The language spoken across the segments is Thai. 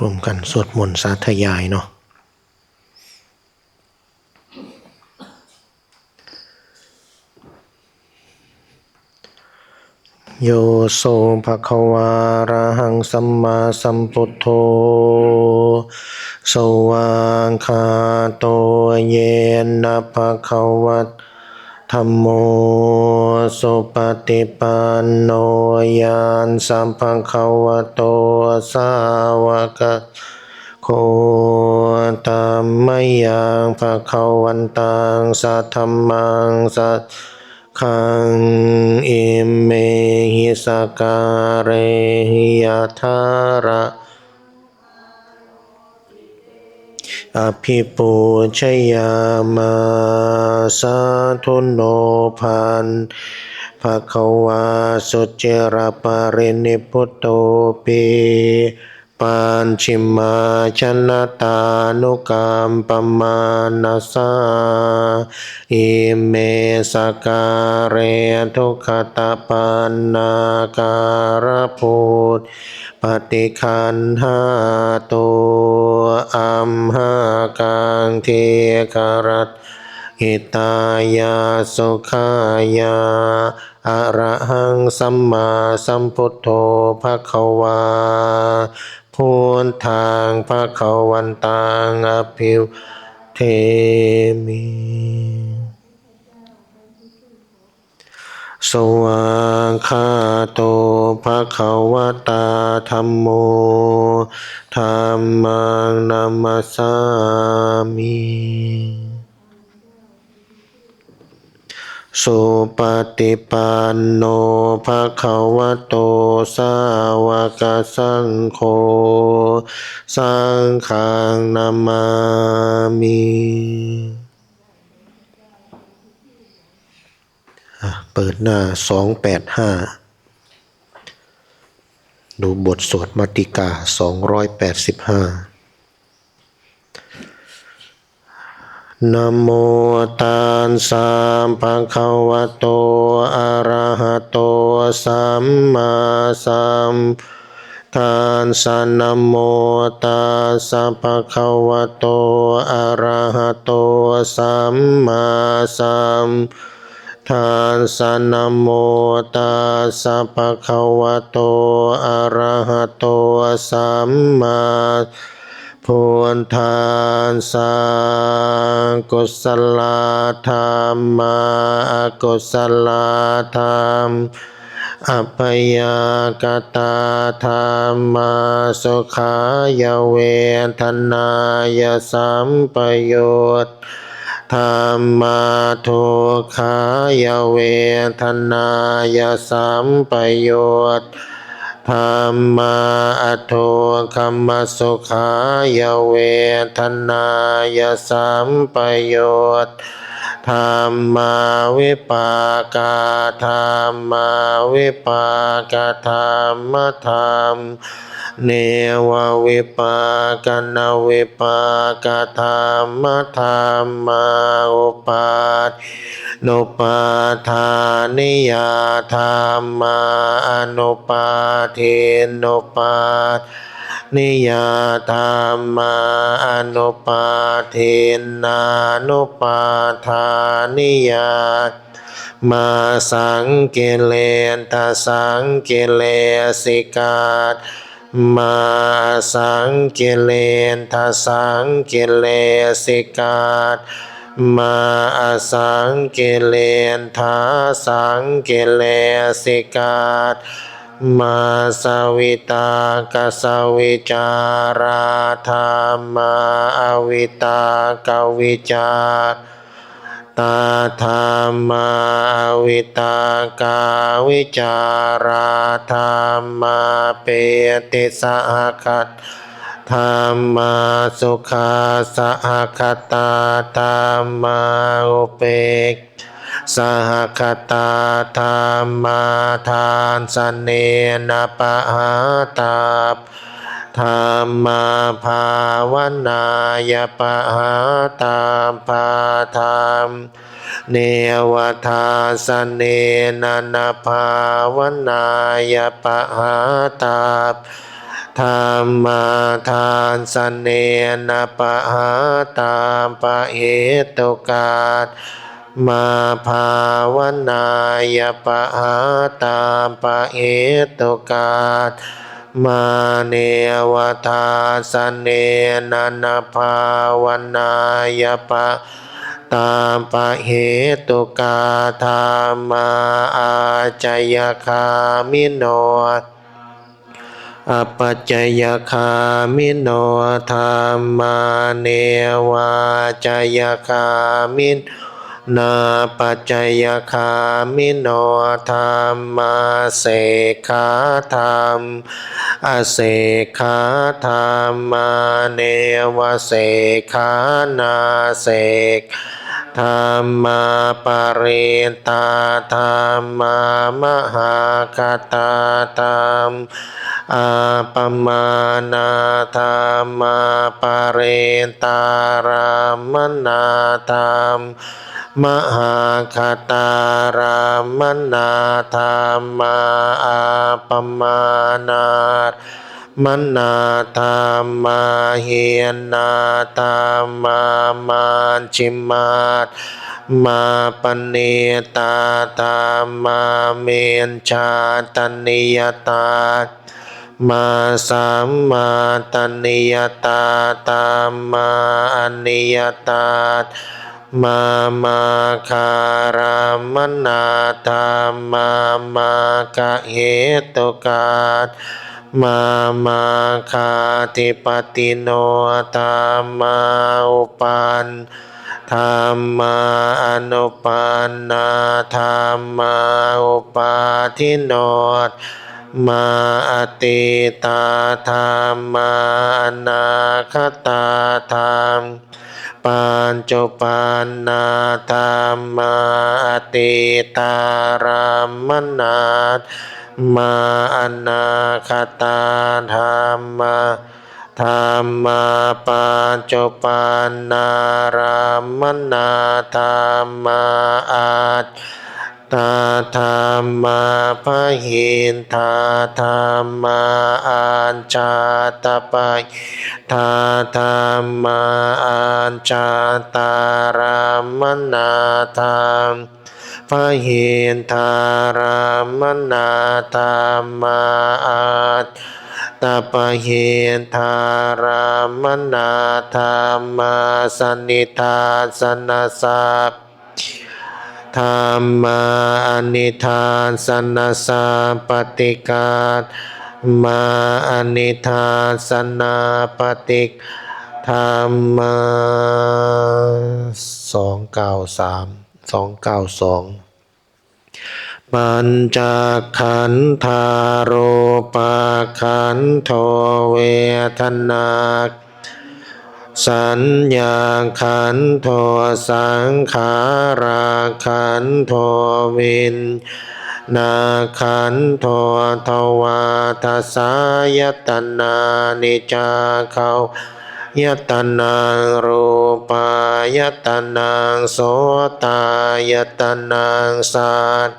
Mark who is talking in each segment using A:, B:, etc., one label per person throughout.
A: รวมกันสวดมนต์สาธยายเนาะโยโสภะคะวาระหังสัมมาสัมพุทโธสวากขาโตเยนะภะคะวัต ธัมโมสุปฏิปันโนยานสัมภะคะวะโตสาวกโคตัมมยังภะคะวันตังสัทธัมมังสัทขังอิเมหิสการเรหิยทาระ อภิปูชยามาสาธุโนพันภะคะวาสุจระปารินิพุตโตปีปัญชิมาชนะตานุกรรมปมานาสาอิเมสการเรทุกขตาปันนาการพุทธปฏิคันหาตัว อัมหากังเทการัตหิตายาสุขายาอะระหังสัมมาสัมพุทโธภะคะวาพุทางภะคะวันตังอภิวเทมิ สวากขาโตภะคะวะตาธัมโมธัมมังนัมมัสสามิสุปฏิปันโนภะคะวะโตสาวกสังโฆสังฆังนามามิ อะ เปิดหน้าสองแปดห้าดูบทสวดมาติกาสองร้อยแปดสิบห้านะโมตัสสะภะคะวะโต อะระหะโต สัมมาสัมทัสสะนะโมตัสสะภะคะวะโตอะระหะโตสัมมาสัม ทัสสนโมตัสสะภะคะวะโตอะระหะโตสัมมาพุทธัสสะกุศลธรรมากุศลธรรมอัปยากตาธรรมาสุขายเวทนายสัมปโยชน์ ธรรมาทุกขายเวทนายสัมปโยชน์ธรรมาอทุกขมสุขายเวทนายสัมปโยชน์ธรรมาวิปากาธรรมาวิปากธรรมธรรม เนววิปากนวิปากธรรมธรรมาอุปาทนุปาทานิยาธรรมาอนุปาทินุปาทนิยาธรรมาอนุปาทินานุปาทานิยามาสังเกเลนตาสังเกเลสิกาต มาสังเกเลนทาสังเกเลสิกาตมาสังเกเลนทาสังเกเลสิกาตมาสวิตากสวิจาราธรรมาอวิตากวิจาร ตาธรรมาวิตากาวิจาราธรรมาเปติสหคัตธรรมาสุขาสหคตาธรรมาอุเปกสหคตาธรรมาทานสเนนปะหาตาป ธรรมาภาวนายปะหาตาภาธรรมเนวทาสเนนนะภาวนายปะหาตาธรรมาทานสเนนปะหาตามปะเหตุกาตมาภาวนายปะหาตามปะเหตุกาต มาเนวทาสเนนะนะภาวนายปะตามปะเหตุกาธรรมาอาจยคามิโนอปัจจยคามิโนธรรมาเนวาจยคามิน นาปัจจยคามิโนธรรมาเสขาธรรม อเสขาธรรมาเนวเสขานาเสกธรรมาปริตาธรรมามหาคตาธรรมอาปมานาธรรมาปริตารามนาธรรม มหาคตารามนาธรรมาอาปมานามนาธรรมาเฮียนาธรรมามาชิมาตมาปณีตาธรรมาเมนชาตนิยตามาสัมมาตนิยตาตามาอนิยตา มามาคารามนาธรรมามาคะเหตุกาตมามาคาติปติโนธรรมาอุปันธรรมาอนุปันนาธรรมาอุปาทิโนมาอติตาธรรมาอนาคตาธรรม ปัญจุปันนาธรรมาติตารามนาตมาอนาคตาธรรมาธรรมาปัญจุปันนารามนาธรรมาอาจ ตาธรรมาพะหินทาธรรมาอัญชาตปัยทาธรรมาอัญชาตารามนาธรรมพะเหนทารามนาธรรมาอาตาปะเหนทารามนาธรรมาสนิทาสนาสัพ ธรรมาอนิทานสนาสัพปฏิกามาอนิทานสนาปฏิกธรรมาสองเก้าสามสองเก้าสองปัญจขันธาโรปขันโทเวทนา สัญญาขันโทสังขาราขันโทวินนาขันโททวาทสายตนานิจาเขายตนังรูปายตนังโสตายตนังสัต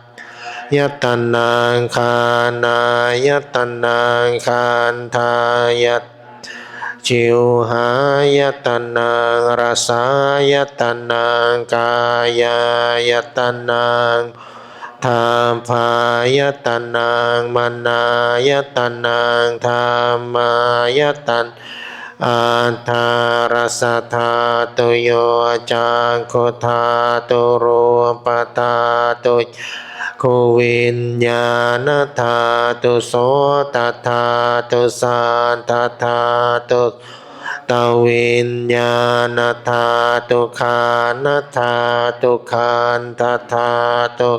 A: ยตนังคานายตนังคันทายต จิวหายตนังรสายตนังกายายตนังธรรมพายตนังมนายตนังธรรมายตันอันทารสธาตุโยจังคุธาตุรูปธาตุ โควิญญาณธาตุโสตธาตุสันตธาตุตวิญญาณธาตุขานธาตุขันธธาตุ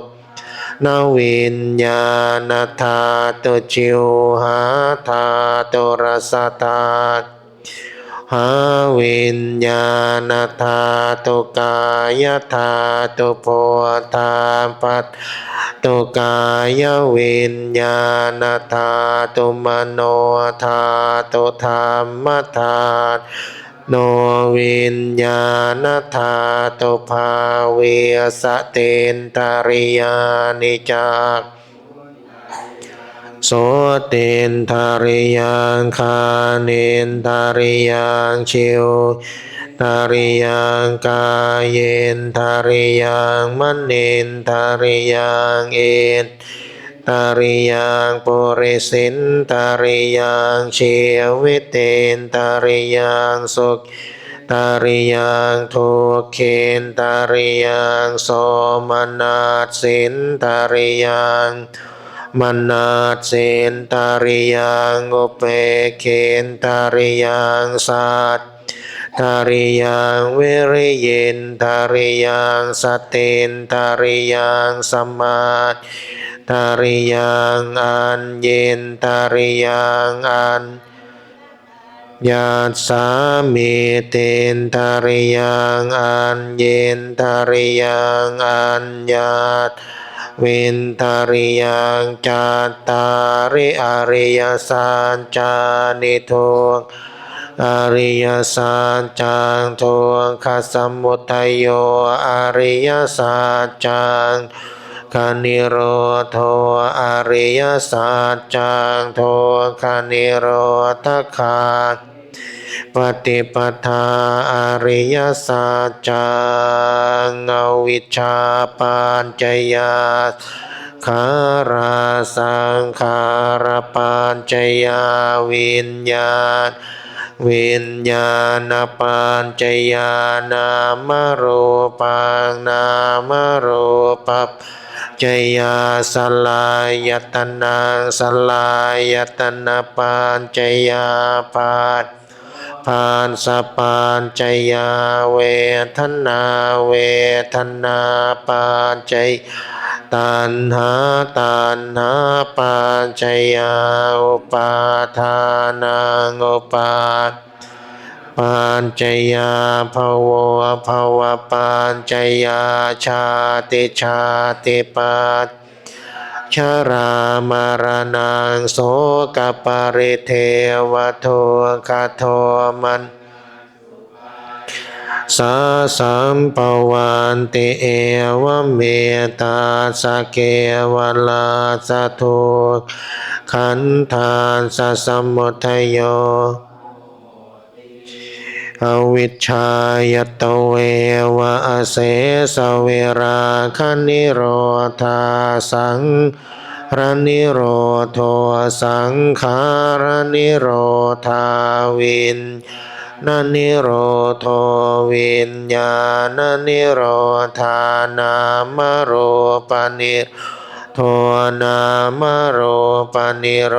A: นวิญญาณธาตุจิวหาธาตุรสธาตุ หาวิญญาณธาตุกายธาตุโพธาปัตตุกายวิญญาณธาตุมโนธาตุธรรมธาตุโนวิญญาณธาตุภาเวสเตนตริยานิจัก โสตินทาริยังคาเนนทาริยังชิวทาริยังกายเยนทาริยังมันเนนทาริยังเอนทาริยังปุริสินทาริยังเชีวิเตนทาริยังสุขตาริยังทุกเคนตาริยังโสมนัสสินตาริยัง มนัสสินตาริยังอุเปเคนตาริยังสัตตาริยังวิริยินตาริยังสตินตาริยังสมาธิตาริยังอันเย็นตาริยังอันยาสามีเตนทาริยังอันเย็นทาริยังอันญาต วินทาริยังจัตตาริอริยสัจจานิทุกอริยสัจจังทุกขสมุทัยโยอริยสัจจังคานิโรโทอริยสัจจังโทคานิโรธคา ปฏิปทาอริยสัจจังอวิชชาปัญจยาขาราสังขารปัญจยาวิญญาณวิญญาณปัญจยานามรูปังนามรูปัปจยาสลายตนาสลายตนะปัญจยาปัต ปานสปานจยาเวทนาเวทนาปัญจตัณหาตัณหาปัญจยาอุปาทานังอุปาทปัญจยาภวะภวะปัญจยาชาติชาติปัต ชรามารนังโสกปริเทวโทคาโทมันสาสัมปวันติเอวเมตาสเกวลาสทุขันธานสสมุทโย อวิชายตเววะเสสเวราคนิโรธาสังรนิโรโทสังขารนิโรธาวินนนิโรโทวิญญาณนิโรธานามโรปนิโทนามโรปนิโร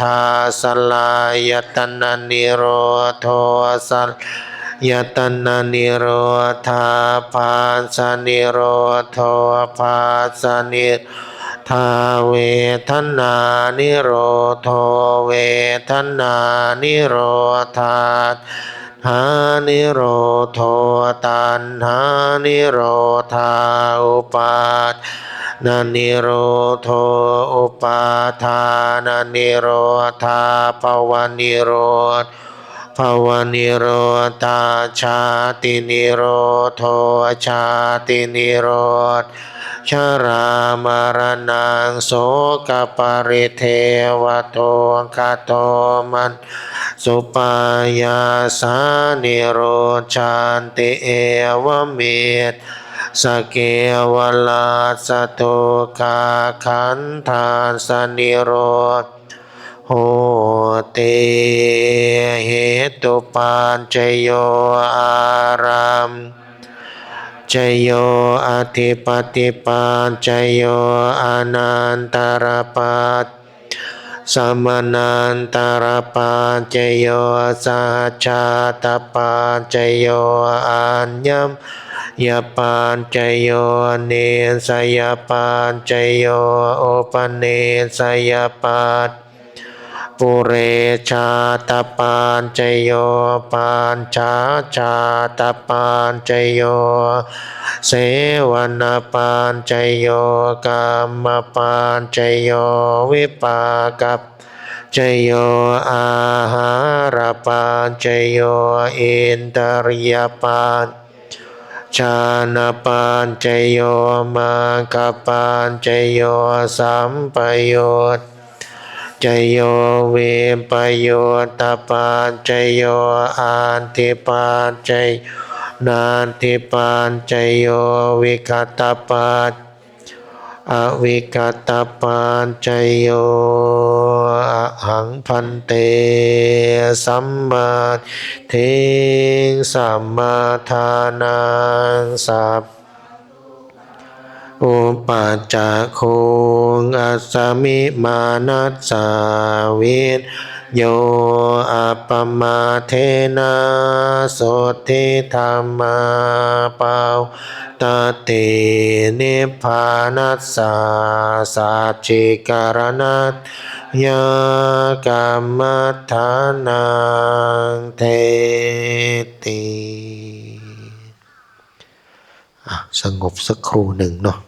A: ธาสลายตนะนิโรโทสัลยตนานิโรธาปาสนิโรโทปาสนิทาเวทนานิโรโทเวทนานิโรธาหานิโรโทตันหานิโรธาอุปาท นนิโรโทอุปาทานนิโรธาปวนิโรธภวนิโรธาชาตินิโรโทชาตินิโรธชรามารนังโสกปริเทวโทคาโตมันสุปายาสานิโรชานติเอวเมต สเกวลาสตุกาขันธาสนิโรธโหติเหตุปัญจโยอารามจโยอธิปติปัญจโยอนันตรปัตสมนันตรปัญจโยสัจจตปัญจโยอัญญม ยปัญจโยเนสยปัญจโยโอปเนสยปัตปุเรชาตปานจโยปานชาชาตปานจโย เสวนาปานจโยกรรมปานจโยวิปากับจโยอาหารปานจโยอินตริยปาน ชาณปานจโยมากปานจโยสัมปโยชน์จโยเวปโยตาปัจจโยอันติปัจจยนันติปัจจโยวิคตาปัจอวิกตาปัญจโย อะหังพันเต สัมมาเทงสัมมาทานังสัพอุปาจาโคงอัสสมิมานัสสาวิท โยอัปมาเทนะโสติธรรมาปาวตตินิพพานัสสาสัจจิการนัตยากรรมฐานังเทติสงบสักครู่หนึ่งเนาะ